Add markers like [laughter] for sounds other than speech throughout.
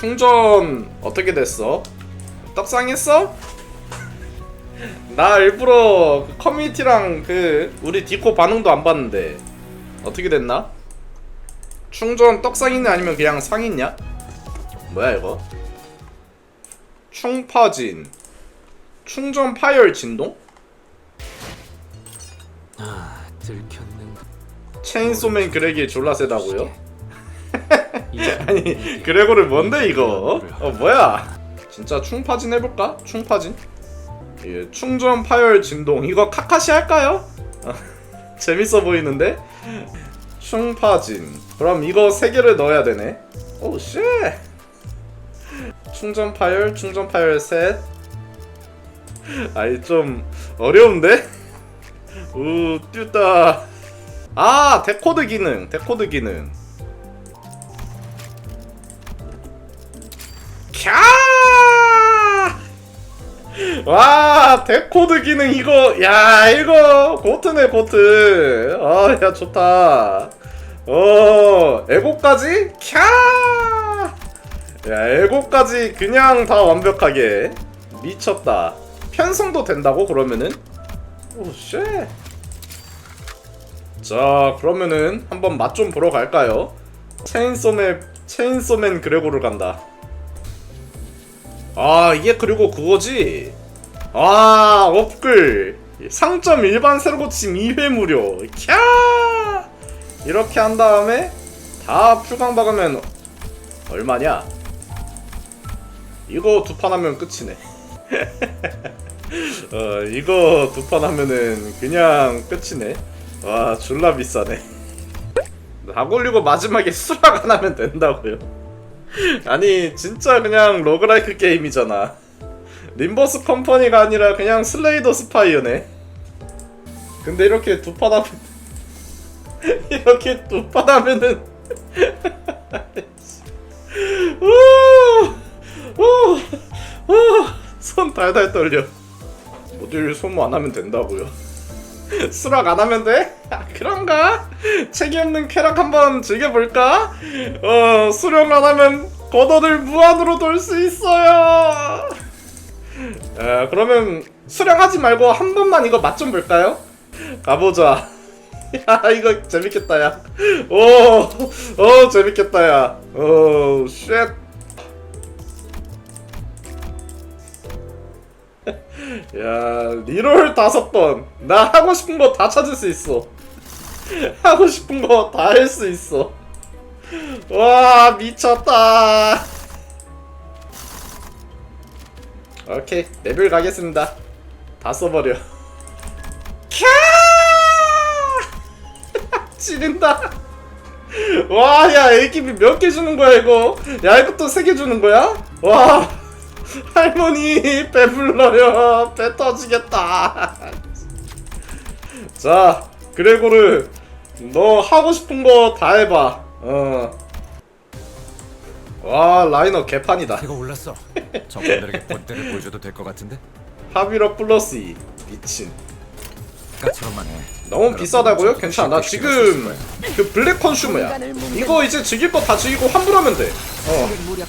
충전 어떻게 됐어? 떡상했어? 나 일부러 그 커뮤니티랑 그 우리 디코 반응도 안 봤는데 어떻게 됐나? 충전 떡상이냐 아니면 그냥 상이냐? 뭐야 이거? 충파진 충전 파열 진동? 아 들켰는데 체인소맨 그렉이 졸라 세다고요? [laughs] 아니 그레고를 뭔데 이거? 어 뭐야? 진짜 충파진 해볼까? 충파진? 예, 충전 파열 진동 이거 카카시 할까요? 어, [laughs] 재밌어 보이는데? 충파진 그럼 이거 세 개를 넣어야 되네 오우 쉣 충전 파열 충전 파열 셋 아이 좀 어려운데? 우 뚜다 아 데코드 기능 데코드 기능 와 데코드 기능 이거 야 이거 고트네 고트. 아야 좋다. 어 에고까지? 캬! 야 에고까지 그냥 다 완벽하게. 미쳤다. 편성도 된다고 그러면은? 오쉣. 자 그러면은 한번 맛 좀 보러 갈까요? 체인소맨 체인소맨 그레고를 간다. 아 이게 그리고 그거지 아 업글. 상점 일반 새로 고침 2회 무료. 캬! 이렇게 한 다음에 다 풀강 박으면 얼마냐? 이거 두 판 하면 끝이네. [laughs] 어 이거 두 판 하면은 그냥 끝이네. 와 졸라 비싸네. 다 굴리고 마지막에 수락 안 하면 된다고요? [laughs] 아니 진짜 그냥 로그라이크 게임이잖아 림버스 컴퍼니가 아니라 그냥 슬레이더 스파이어네 근데 이렇게 두 판 하면 [laughs] 이렇게 두 판 하면은 [laughs] 손 달달 떨려 모듈 소모 안 하면 된다고요 [laughs] 수락 안 하면 돼? 아, 그런가? 책이 없는 쾌락 한번 즐겨볼까? 어, 수령 안 하면 걷어들 무한으로 돌 수 있어요. 에, 그러면 수령하지 말고 한 번만 이거 맛 좀 볼까요? 가보자. [laughs] 야, 이거 재밌겠다, 야. 오, 오, 재밌겠다, 야. 오, 쉣. [laughs] 야 리롤 다섯 번. 나 하고 싶은 거 다 찾을 수 있어. [laughs] 하고 싶은 거 다 할 수 있어. 와 미쳤다. 오케이 레벨 가겠습니다. 다 써버려. 캬! [laughs] 지린다. 와, 야, AKB 몇개 주는 거야, 이거? 야, 이것도 세개 주는 거야? 와, [laughs] 할머니, 배불러요. 배 터지겠다. [laughs] 자, 그레고르, 너 하고 싶은 거 다 해봐. 어. 와, 라이너 개판이다. 이거 올랐어 적군들에게 본때를 보여줘도 될 것 같은데 하비러 플러스 2. 미친. 까처럼만 해 너무 비싸다고요? 괜찮아. 나 지금 그 블랙 컨슈머야. 이거 이제 즐길 거 다 즐기고 환불하면 돼. 어. 무력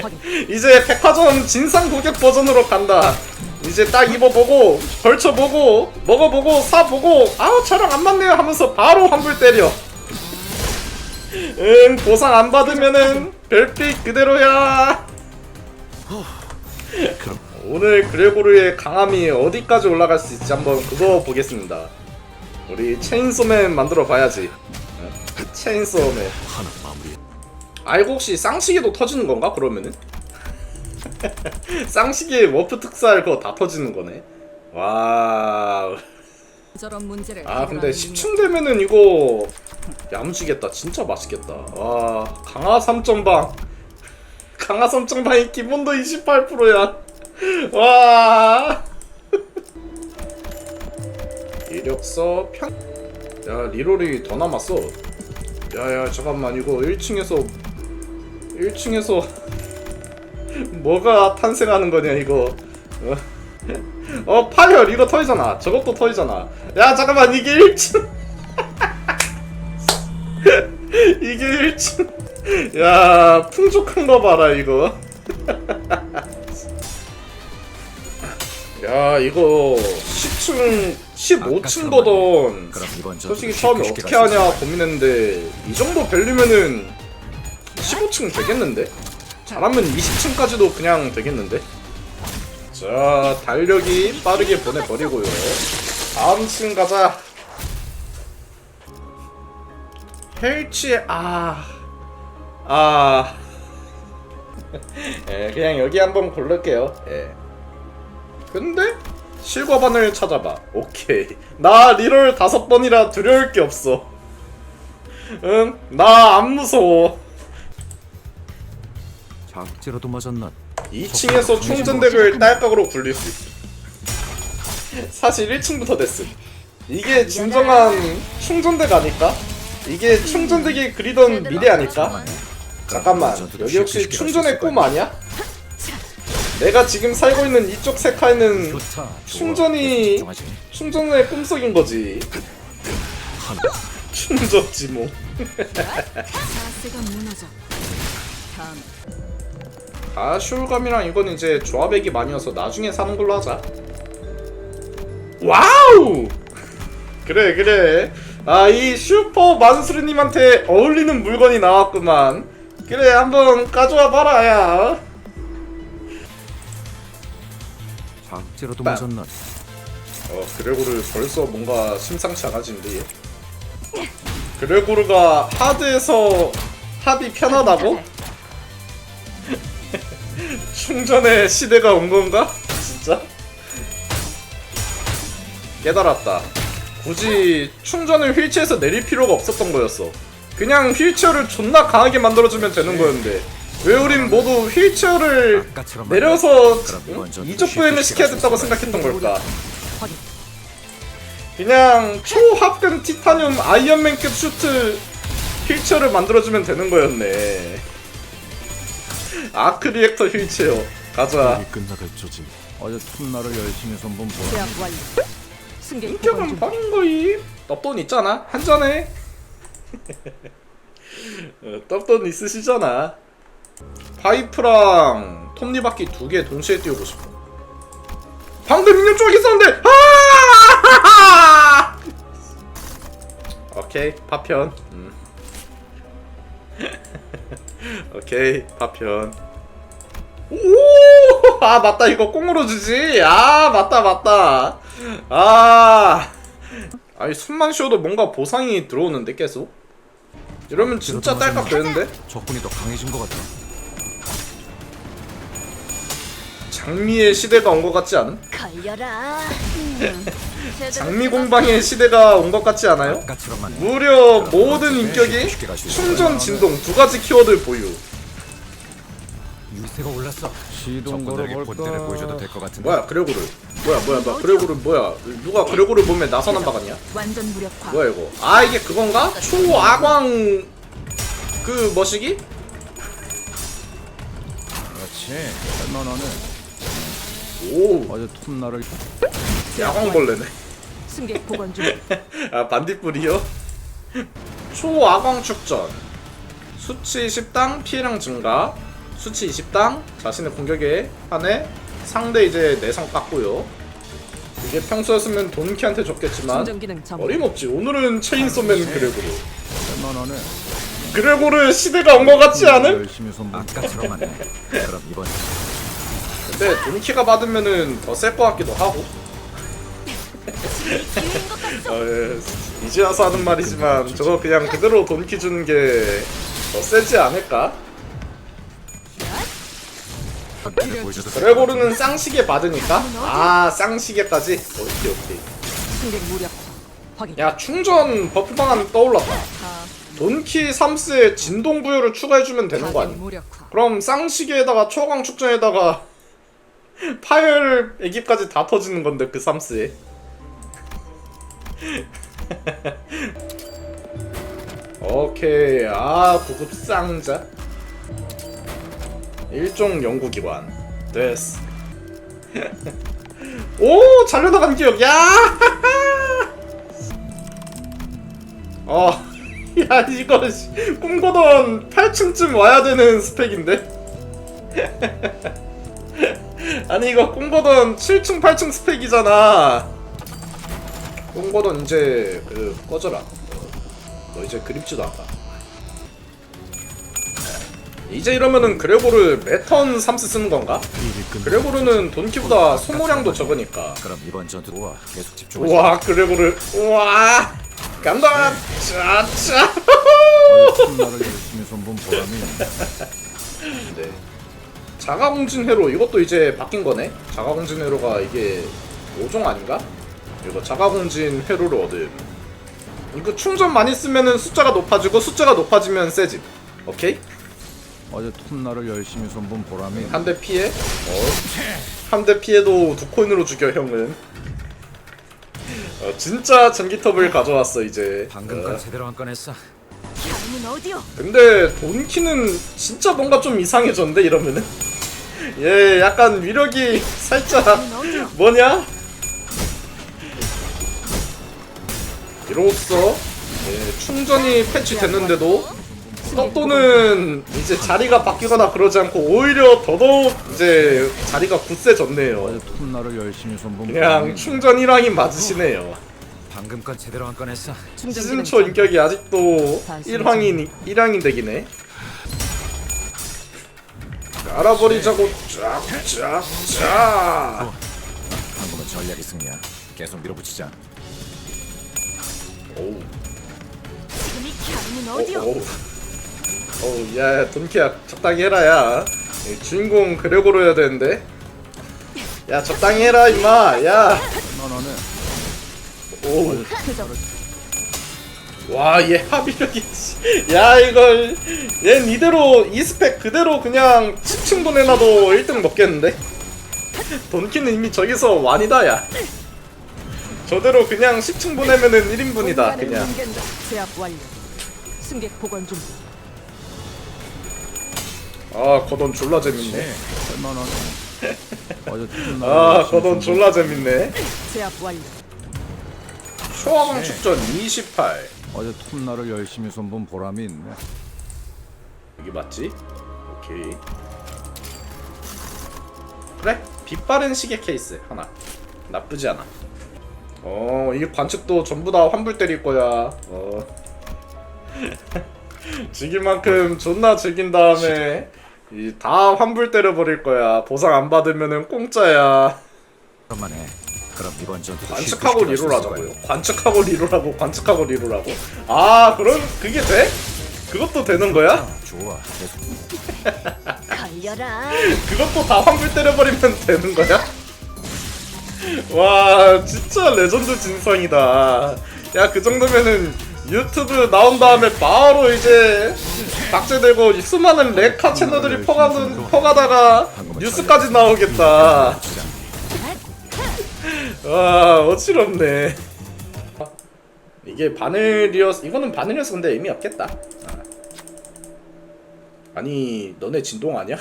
확인 [laughs] 이제 백화점 진상 고객 버전으로 간다. 이제 딱 입어보고 걸쳐보고 먹어보고 사보고 아우 저랑 안 맞네요 하면서 바로 환불 때려. 응 보상 안 받으면은 별빛 그대로야. 오늘 그레고르의 강함이 어디까지 올라갈 수 있지 한번 그거 보겠습니다. 우리 체인소맨 만들어 봐야지. 어? 체인소맨. 알고 혹시 쌍시계도 터지는 건가 그러면은? [laughs] 쌍시계 워프 특살 그거 다 터지는 거네. 와. 아 근데 해결하는 10층 되면은 이거 야무지겠다. 진짜 맛있겠다. 와 강화 3점방. 강화 3점방이 기본도 28%야. 와. [laughs] 이력서 평. 야 리롤이 더 남았어. 야야 잠깐만 이거 1층에서 1층에서 [laughs] 뭐가 탄생하는 거냐 이거. 어? [laughs] 어 파열 이거 터지잖아 저것도 터지잖아 야 잠깐만 이게 1층 [laughs] 이게 1층 야 풍족한 거 봐라 이거. [laughs] 야 이거 10층 15층 버던. 그럼 이번 전 솔직히 처음에 어떻게 하냐 고민했는데 이 정도 밸류면은 15층 되겠는데? 잘하면 20층까지도 그냥 되겠는데? 자 달력이 빠르게 보내버리고요. 다음 층 가자 헬치 아... 아... [laughs] 예, 그냥 여기 한번 고를게요. 예. 근데? 실과반을 찾아봐. 오케이. 나 리롤 다섯 번이라 두려울 게 없어. 응? 나 안 무서워. 작지로도 맞았나? 2층에서 충전대를 딸깍으로 굴릴 수 있어. [laughs] 사실 1층부터 됐음. 이게 진정한 충전대가 아닐까? 이게 충전되기 그리던 미래 아닐까? 잠깐만 여기 혹시 충전의 꿈 아니야? 내가 지금 살고 있는 이쪽 세카에는 좋다. 충전이. 충전의 꿈속인 거지. 충전지 뭐. [laughs] 다음 아쇼감이랑 이건 이제 조합액이 많이 와서 나중에 사는 걸로 하자 와우 [laughs] 그래 그래 아 이 슈퍼 만수르님한테 어울리는 물건이 나왔구만 그래 한번 가져와 봐라 야 작지로도 빵. 맞았나? 어, 그레고르 벌써 뭔가 심상치 않아지는데 얘. 그레고르가 하드에서 합이 편하다고? [laughs] 충전의 시대가 온 건가? 진짜? 깨달았다. 굳이 충전을 휠체어에서 내릴 필요가 없었던 거였어. 그냥 휠체어를 존나 강하게 만들어주면 되는 거였는데 왜 우린 모두 휠체어를 내려서 이적 부행을 시켜야 됐다고 생각했던 걸까? 그냥 초합금 티타늄 아이언맨급 슈트 휠체어를 만들어주면 되는 거였네. 아크 리액터 휠체어 가자. 어제 톱날을 열심히 선본 보. 제압 완료. 승객 인격은. 버린 거임. 떡돈 있잖아. 한 잔에. [laughs] 어, 떡돈 있으시잖아. 파이프랑 톱니바퀴 두 개 동시에 띄우고 싶어. 방금 있는 쪽에 있었는데. 아! [laughs] 오케이 파편. 음. [laughs] 오케이 파편. 오! [laughs] 아 맞다 이거 꽁으로 주지. 아 맞다 맞다. 아. 아니 숨만 쉬어도 뭔가 보상이 들어오는데 계속. 이러면 진짜 딸깍 되는데? 적군이 더 강해진 것 같아. 장미의 시대가 온 것 같지 않은? 걸려라. [laughs] 장미 공방의 시대가 온 것 같지 않아요? 무려 모든 인격이 충전 진동 두 가지 키워드 보유. 유세가 올랐어. 적군들에게 걸어볼까? 본때를 보여줘도 될것 같은데. 뭐야 그레고르? 뭐야 뭐야 나 그레고르 뭐야? 누가 그레고르 몸에 나선한 박았냐? 완전 무력화. 뭐야 이거? 아 이게 그건가? 초아광 그 머시기? 그렇지 할만하네 오 어제 톱날을 야광벌레네. 승객 보관 중. [laughs] 아 반딧불이요? 초아광 축전 수치 10당 피해량 증가 수치 20당 자신의 공격에 한해 상대 이제 내성 깎고요 이게 평소였으면 돈키한테 줬겠지만. 어림없지 오늘은 체인소맨 그레고르 그레고르 시대가 온 것 같지 않음? 그럼 이번 근데 돈키가 받으면은 더 셀 것 같기도 하고 어, 예. 이제 와서 하는 말이지만 저거 그냥 그대로 돈키 주는 게 더 세지 않을까? 본때를 보여줘도 될것 그레고르는 쌍시계 받으니까? 아 쌍시계까지? 오케이 오케이 승객 무력화. 확인. 야 충전 버프 방안 떠올랐다 다 돈키 3스에 진동 부여를 추가해주면 되는 거 아니야? 무력화. 그럼 쌍시계에다가 초강 축전에다가 [laughs] 파열 애기까지 다 터지는 건데 그 3스에 [laughs] 오케이 아 구급 쌍자 일종 연구기관. 됐어 [laughs] 오 잘려나가는 기억. 야! [laughs] 어. [laughs] 야 이거 씨, 꿈꾸던 8층쯤 와야 되는 스펙인데? 아니 이거 꿈꾸던 7층 8층 스펙이잖아. 꿈꾸던 이제 그 꺼져라. 너 이제 그립지도 않다 이제 이러면은 그레고르 매턴 3스 쓰는 건가? 그레고르는 돈키보다 소모량도 적으니까 그럼 이번 전투 우와 계속 집중하자. 우와 그레고르 우와 간다 짜짜 열심히 손본 보람이. [laughs] 네. 자가공진 회로 이것도 이제 바뀐 거네. 자가공진 회로가 이게 5종 아닌가? 이거 자가공진 회로를 얻음. 이거 충전 많이 쓰면은 숫자가 높아지고 숫자가 높아지면 세집. 오케이? 어제 틈나를 열심히 손본 보람이. 한 대 피해. 어. 한 대 피해도 두 코인으로 죽여 형은. 어, 진짜 전기톱을 가져왔어 이제. 방금 어. 건 제대로 안 꺼냈어. 어디요? 근데 돈키는 진짜 뭔가 좀 이상해졌는데 이러면은 얘 [laughs] 약간 위력이 [laughs] 살짝? 뭐냐? 이로써 예, 충전이 패치됐는데도 떡도는 이제 자리가 바뀌거나 그러지 않고 오히려 더더욱 이제 자리가 굳세졌네요. 틈나를 열심히 손본 그냥. 충전 1항이 맞으시네요. 방금 건 제대로 안 꺼냈어. 충전 시즌 기능 초 인격이 아직도 단순히 1항이 1항이 되기네. 알아버리자고 쫙쫙쫙. 방금은 전략이 승리야. 계속 밀어붙이자. 오우? 오우 오우 야 돈키야 적당히 해라야. 이 주인공 그레고로 해야 되는데. 야 적당히 해라 임마. 야. 너너네 오우. 그저 와얘 합의력이 씨. 야 이걸 얜 이대로 이 스펙 그대로 그냥 10층 보내놔도 1등 먹겠는데 돈키는 이미 저기서 완이다 야 저대로 그냥 10층 보내면은 1인분이다 공간을 그냥 옮긴다. 제압 완료. 승객 보관 준비. 아 거돈 졸라 재밌네. 네. 너너네 [laughs] 어제 아 열심히 거돈 손본 졸라 재밌네. 제압 완료. 초화방 축전 28 어제 틈나를 열심히 손본 보람이 있네. 여기 맞지? 오케이. 그래 빛바른 시계 케이스 하나. 나쁘지 않아. 어 이게 관측도 전부 다 환불 때릴 거야. 어. [laughs] 즐길 만큼 존나 즐긴 다음에 이 다 환불 때려버릴 거야 보상 안 받으면은 공짜야 그만해. 그럼 이번 전투도 관측하고 리롤하자고요. 관측하고 리롤하고 관측하고 리롤하고 아 그럼 그게 돼? 그것도 되는 거야? 좋아. 계속 [laughs] 걸려라. 그것도 다 환불 때려버리면 되는 거야? [laughs] 와 진짜 레전드 진성이다 야 그 정도면은 유튜브 나온 다음에 바로 이제 박제되고 이 수많은 레카 채널들이 퍼가는, 퍼가다가 뉴스까지 나오겠다 [laughs] 와 어지럽네 이게 바늘이었 이거는 바늘이었어 근데 의미 없겠다 아. 아니 너네 진동 아니야?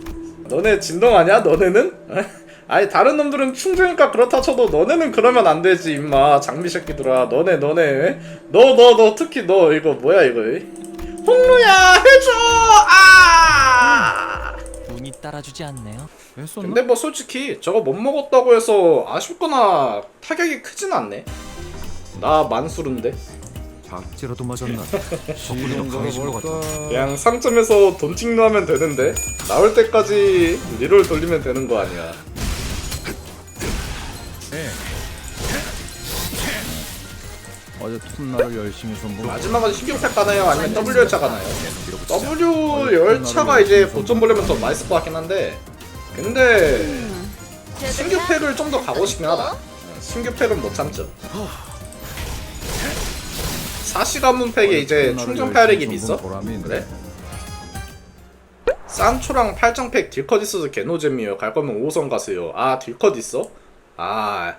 [laughs] 너네 진동 아니야? 너네는? [laughs] 아니 다른 놈들은 충주니까 그렇다 쳐도 너네는 그러면 안 되지 임마. 장미 새끼들아. 너네 너네 너너 너 특히 너 이거 뭐야 이거? 홍루야 해줘! 아! 운이 따라주지 않네요. 근데 뭐 솔직히 저거 못 먹었다고 해서 아쉽거나 타격이 크진 않네. 나 만수른데? 박제로도 맞았나? [laughs] 덕분에 더 시행자가 강해진 것 같아. [laughs] 뭘까? 그냥 상점에서 돈 찍노하면 되는데? 나올 때까지 리롤 돌리면 되는 거 아니야 네. 어제 틈나를 열심히 손본 마지막은 신경색 가나요? 아니면 W 열차 가나요? W 열차가 이제 보점 보려면 더 맛있을 것 같긴 한데 근데 신규 패를 좀더 가고 싶긴 하다 어, 신규 패는 못 참죠 4시간 문팩에 이제 충전 파열액이 있어? 그래? 산초랑 8장팩 딜컷 있어서 개노잼이에요 갈 거면 5호선 가세요 아 딜컷 있어? 아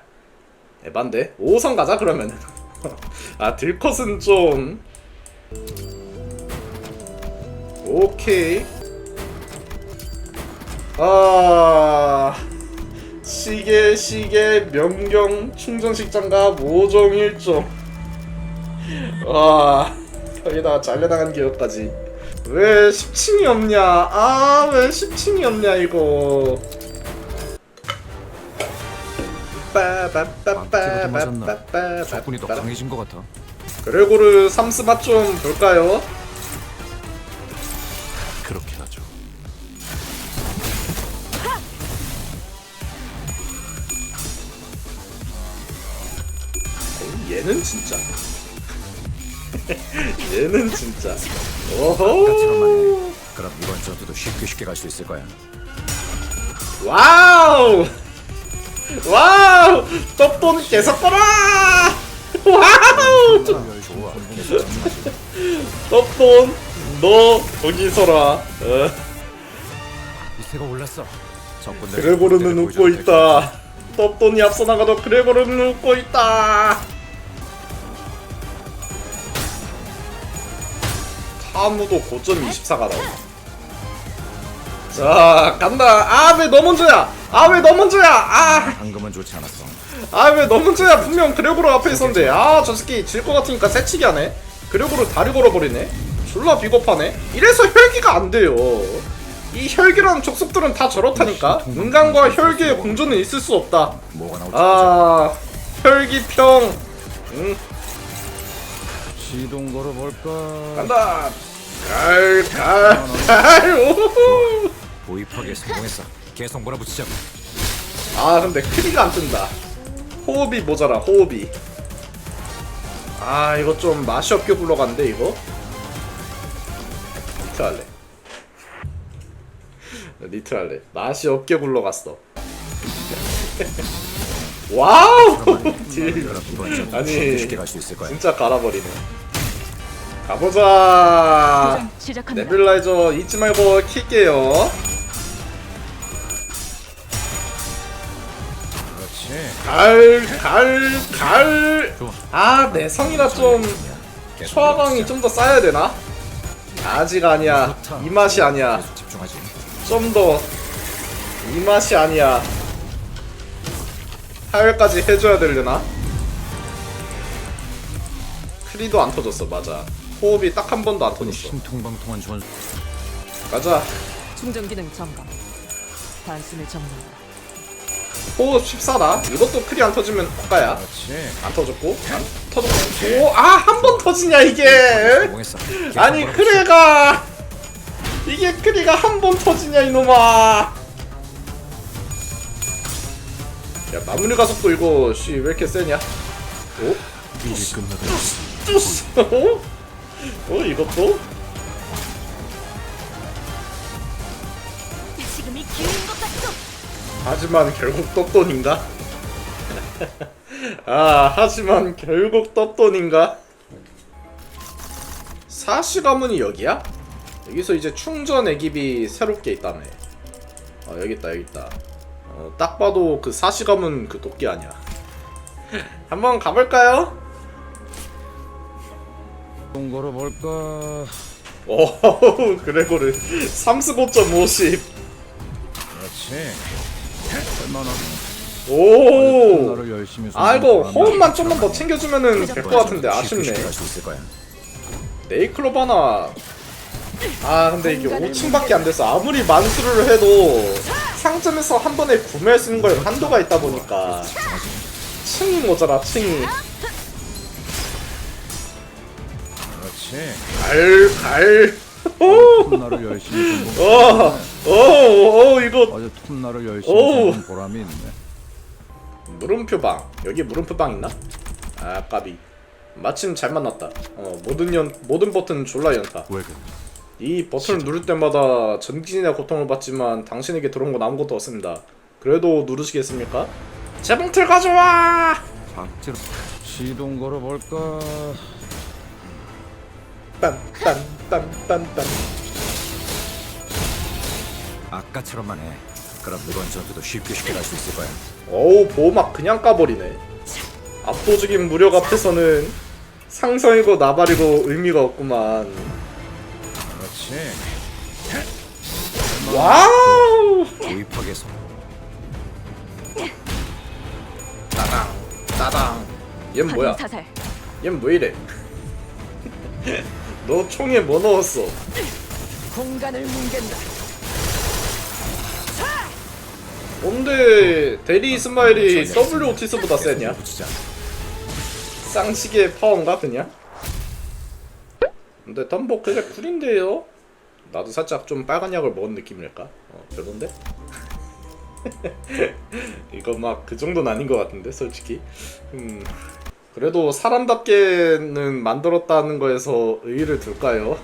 에반데? 5호선 가자 그러면은. [laughs] 아 딜컷은 좀. 오케이. 아 시계 시계 명경 충전식 장갑 5종 1종. 와 거기다가 잘려나간 기억까지. 왜 10층이 없냐? 아 왜 10층이 없냐 이거 앞뒤로 맞았나? 적군이 더 강해진 것 같아. 그레고르 삼스맛 좀 볼까요? 그렇게 하죠. 어, 얘는 진짜 [laughs] 얘는 진짜 오호 그럼 이번 전투도 쉽게 쉽게 갈 수 있을 거야. 와우 와우! 떡돈 계속 벌어 와우! 떡돈 너 거기 서라. 어, 이세가 올랐어. 적군들 그레고르는 웃고 있다. 떡돈이 앞서 나가도 그레고르는 웃고 있다. 타무도 고점 24가 나온다 자 간다. 아 왜 너 먼저야 아 왜 너 먼저야? 아. 방금은 좋지 않았어. 아왜너 문제야? 분명 그레고로 앞에 있었는데. 아 저 새끼 질 것 같으니까 새치기 하네. 그레고로 다리 걸어버리네. 졸라 비겁하네. 이래서 혈기가 안 돼요. 이 혈기라는 족속들은 다 저렇다니까. 인간과 혈기의 공존은 있을 수 없다. 뭐가 나올지 아 혈기평. 응. 시동 걸어볼까? 간다. 갈갈갈 오호. 보자. 도입하기에 성공했어. 계속 몰아붙이자. 아 근데 크리가 안 뜬다 호흡이 모자라 호흡이 아 이거 좀 맛이 없게 굴러간데 이거 니트 할래 니트 할래 맛이 없게 굴러갔어 [laughs] 와우 딜 아니. 쉽게 쉽게 갈 수 있을 거야. 진짜 갈아버리네 가보자 시작합니다. 네빌라이저 잊지 말고 킬게요 그렇지. 갈, 갈, 갈. 아, 내성이라 좀 계속 초화강이 좀 더 쌓여야 되나? 아직 아니야. 이 맛이 아니야. 계속 집중하지. 좀 더. 이 맛이 아니야. 하열까지 해줘야 되려나? 크리도 안 터졌어, 맞아. 호흡이 딱 한 번도 안 터졌어. 신통방통한 아, 가자. 충전 기능 점검. 단순을 점검. 호흡 14다. 이것도 크리 안 터지면 호가야. 그렇지. 안 터졌고, 안 터졌고. 오, 아, 한 번 터지냐, 이게! 성공했어. 아니. 크레가 이게 크리가 한 번 터지냐 이놈아 야 마무리 가속도 이거 씨 왜 이렇게 세냐 오? 일이 끝나다. 쭈스 어? 어 이것도? 하지만 결국 떴돈인가? [laughs] 아 하지만 결국 떴돈인가? 사시 가문이 여기야? 여기서 이제 충전 애깁이 새롭게 있다네 어 여기 있다 여기 있다 어, 딱 봐도 그 사시 가문 그 도끼 아니야 [laughs] 한번 가볼까요? 시동 걸어볼까? 오 그레고르 35.50 그렇지. 오 아 이거 호흡만 좀만 더 챙겨주면은 될 것 같은데 아쉽네. 네이클럽 하나 아 근데 이게 5층밖에 안 돼서 아무리 만수를 해도 상점에서 한 번에 구매할 수 있는 거에 한도가 있다 보니까 층이 모자라 층이 그렇지. 갈갈 오! 톱날을 열심히 손본 어! 오! 오! 이거 어제 톱날을 열심히 오. 손본 보람이 있네. 물음표방 여기 물음표방 있나? 아 까비 마침 잘 만났다 어 모든 연 모든 버튼 졸라 연타 왜 그래? 이 버튼을 누를 때마다 전진의 고통을 받지만 당신에게 들어온 건 아무것도 없습니다. 그래도 누르시겠습니까? 재봉틀 가져와! 박제로 시동 걸어볼까? 딴딴딴딴딴 아까처럼만 해. 그럼 이번 전투도 쉽게 쉽게 갈 수 있을 거야. 어우 보호막 그냥 까버리네. 압도적인 무력 앞에서는 상성이고 나발이고 의미가 없구만. 그렇지. 와우! 도입하기에 성공. 따당 따당. 얜 뭐야? 사살. 얜 왜 이래? 너 총에 뭐 넣었어? 공간을 뭉갠다. 뭔데 대리 이스마일이 W 오티스보다 세냐? 쌍시계 파워인가 그냥? 근데 덤보 그게 쿨인데요? 나도 살짝 좀 빨간 약을 먹은 느낌일까? 어 별론데? [laughs] 이거 막 그 정도는 아닌 것 같은데 솔직히 음 그래도 사람답게는 만들었다는 거에서 의의를 둘까요?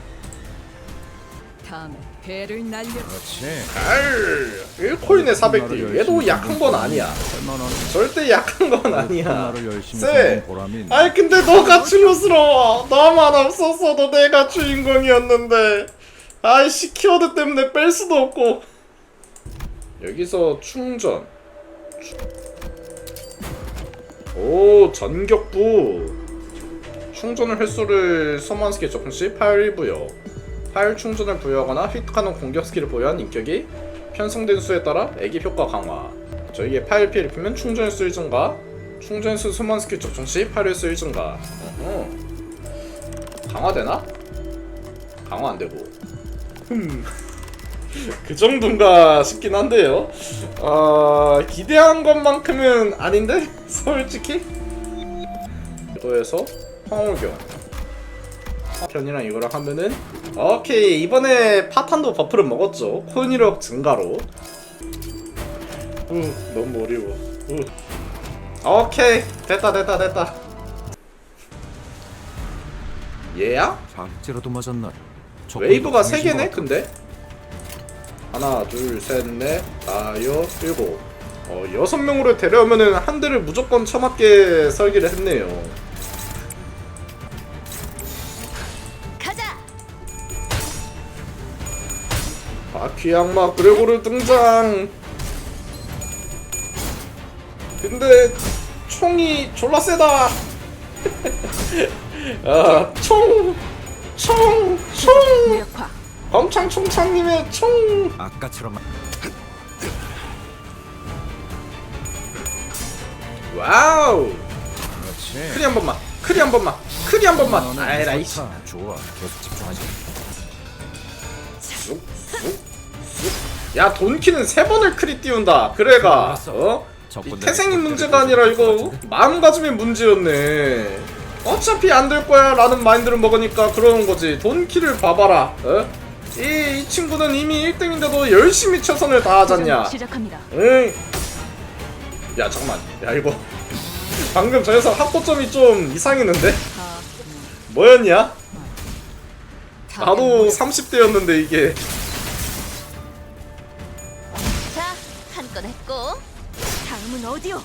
다음에 배를 날려. 그렇지. 알 1코인에 400딜 얘도 약한 건 아니야. 절대 약한 건 아니야 나를 열심히 쎄. 손본 보람이 있네. 아니 근데 너가 추스러워 나만 없었어도 내가 주인공이었는데 아이씨 키워드 때문에 뺄 수도 없고 여기서 충전 오 전격부. 충전을 횟수를 소모한 스킬 시 파일 부여. 파일 충전을 부여하거나 획득하는 공격 스킬을 보유한 인격이 편성된 수에 따라 애기 효과 강화. 저에게 파일 피해를 입히면 충전 횟수 증가 충전 수 수만 스킬 적중 시 파일 횟수 1 증가 어허. 강화되나? 강화 안 되고. 흠 [laughs] 그 정도인가 싶긴 한데요. 아 기대한 것만큼은 아닌데 [laughs] 솔직히. 이거에서 황홀경 편이랑 이거랑 하면은 오케이 이번에 파탄도 버프를 먹었죠. 코인이력 증가로. 우 너무 어려워. 우. 오케이 됐다 됐다 됐다. 얘야? 박제로도 맞았나? 웨이브가 적군도 3개네 강해진 것 근데 하나 둘셋넷 다여 일곱 어 여섯 명으로 데려오면은 한 대를 무조건 처맞게 설계를 했네요 가자. 바퀴 악마 그레고르 등장 근데 총이 졸라 세다 [laughs] 아, 총! 총! 총! 범창 총창님의 총! 아까처럼 와우! 그렇지. 크리 한 번만 크리 한 번만 크리 한 번만 너는 아이 라 이씨 좋다. 좋아. 계속 집중하자. 야 돈키는 세 번을 크리 띄운다 그래가 어? 이 태생이 문제가 아니라 이거? 마음가짐의 문제였네 어차피 안 될 거야 라는 마인드를 먹으니까 그러는 거지 돈키를 봐봐라 어? 이, 이 친구는 이미 1등인데도 열심히 최선을 다하잖냐 시작합니다. 응. 야 잠깐만 야 이거 방금 저 녀석 합고점이 좀 이상했는데? 다. 뭐였냐? 다 나도 30대였는데 이게 자, 한 건 했고. 다음은 어디요?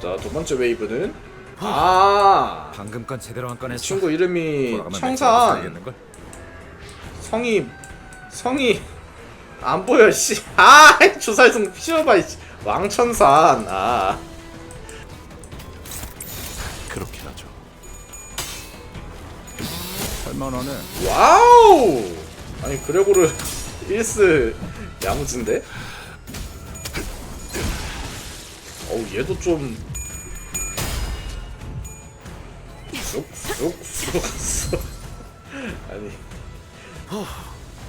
자 두 번째 웨이브는 아. 방금 건 제대로 안 꺼냈어. 친구 이름이 청산. 성이 성이 안 보여 씨아 주사위성 씌워봐 이씨. 왕천산. 아. 그렇게 하죠. 할만하네. 와우! 아니 그레고르 1스 야무진데? 어우 얘도 좀 쑥쑥쑥쑥 [laughs] 아니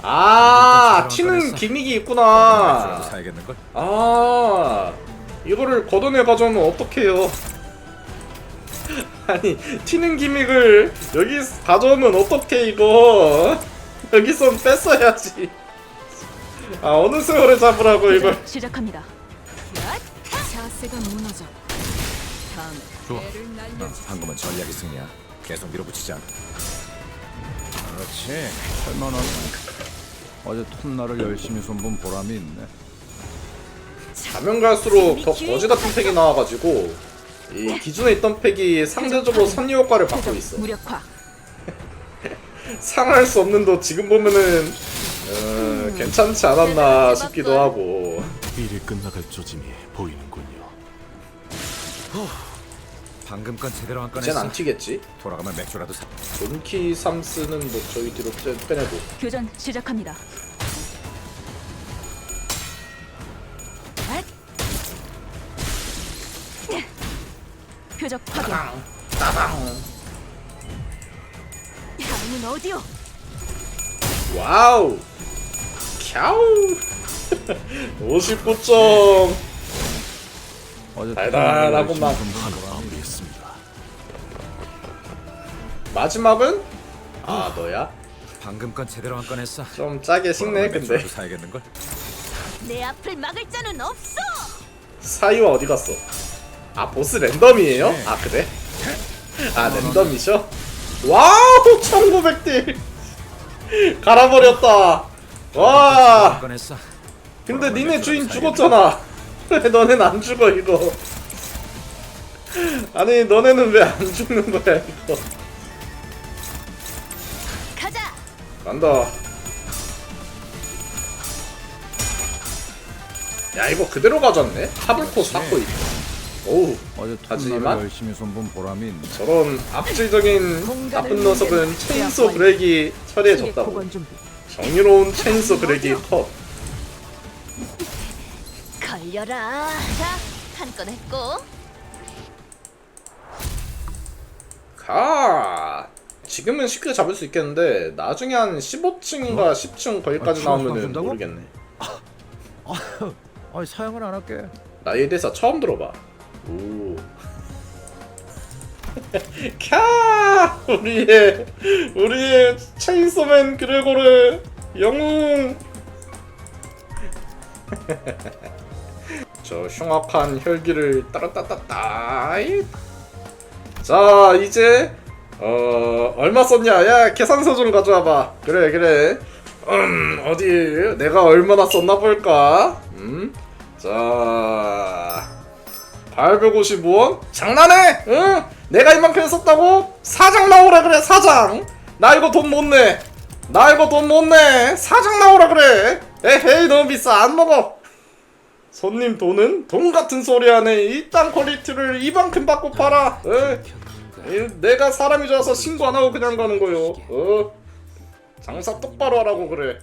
아 튀는 기믹이 있구나 맥주라도 사야겠는 걸? 아 이거를 걷어내 가져오면 어떡해요 [laughs] 아니 튀는 기믹을 여기 가져오면 어떡해 이거 [laughs] 여기선 뺐어야지 아 어느 세월에 잡으라고 이걸 시작합니다. 자세가 무너져. 다음에 좋아. 방금은 전략이 승리야. 계속 밀어붙이지 않아. 그렇지. 할만하네. 어제 톱날을 열심히 손본 보람이 있네. 가면 갈수록 더 거지 같은 팩이 나와가지고 이 기존에 있던 팩이 상대적으로 선의 효과를 받고 있어 무력화. [laughs] 상할 수 없는 도 지금 보면은 어, 괜찮지 않았나 싶기도 하고 일이 끝나갈 조짐이 보이는군요. 방금 건 제대로 안 이젠 꺼냈어. 안 튀겠지 돌아가면 맥주라도 사. 돈키 삼스는 뭐 저희 뒤로 빼- 빼내고 교전 시작합니다. 표적 확인. 따당 다음은 어디요? 와우 캬우 [laughs] 59점 어제 달달하구만. 마지막은 아 너야? 방금 건 제대로 한 건 했어. 좀 짜게 식네 근데 맥주라도 사야겠는 걸. 내 앞을 막을 자는 없어. 사이와 어디 갔어? 아 보스 랜덤이에요? 네. 아 그래? 아 랜덤이셔? 와우 1900딜 갈아버렸다 와 한건 했어. 근데 니네 주인 죽었잖아 왜 [laughs] 너넨 안 죽어 이거 아니 너네는 왜 안 죽는 거야 이거 간다 야 이거 그대로 가졌네 하블코 사코 있 오우 어제 하지만- 열심히 손본 보람이 있네. 저런 악질적인 나쁜 녀석은 체인소 브렉이 처리해줬다고 정의로운 체인소 브렉이 컷 [laughs] 걸려라. 자, 한건 했고. 가. 지금은 쉽게 잡을 수 있겠는데 나중에 한 15층인가 10층 거기까지 아, 나오면은 준다고? 모르겠네. [laughs] 아니 사양은 안 할게. 나이 대사 처음 들어봐. 오. [laughs] 캬! 우리의 우리의 체인소맨 그레고르 영웅. [laughs] 저 흉악한 혈기를 따라따따따. 자 이제 어 얼마 썼냐? 야 계산서 좀 가져와봐. 그래 그래. 음 어디 내가 얼마나 썼나 볼까? 음. 자 855원? 장난해? 응? 내가 이만큼 썼다고? 사장 나오라 그래 사장 나 이거 돈 못 내 나 이거 돈 못 내 사장 나오라 그래 에헤이 너무 비싸 안 먹어 손님 돈은 돈 같은 소리 하네 이딴 퀄리티를 이만큼 받고 팔아 에? 이, 내가 사람이 좋아서 신고 안 하고 그냥 가는 거요 어? 장사 똑바로 하라고 그래.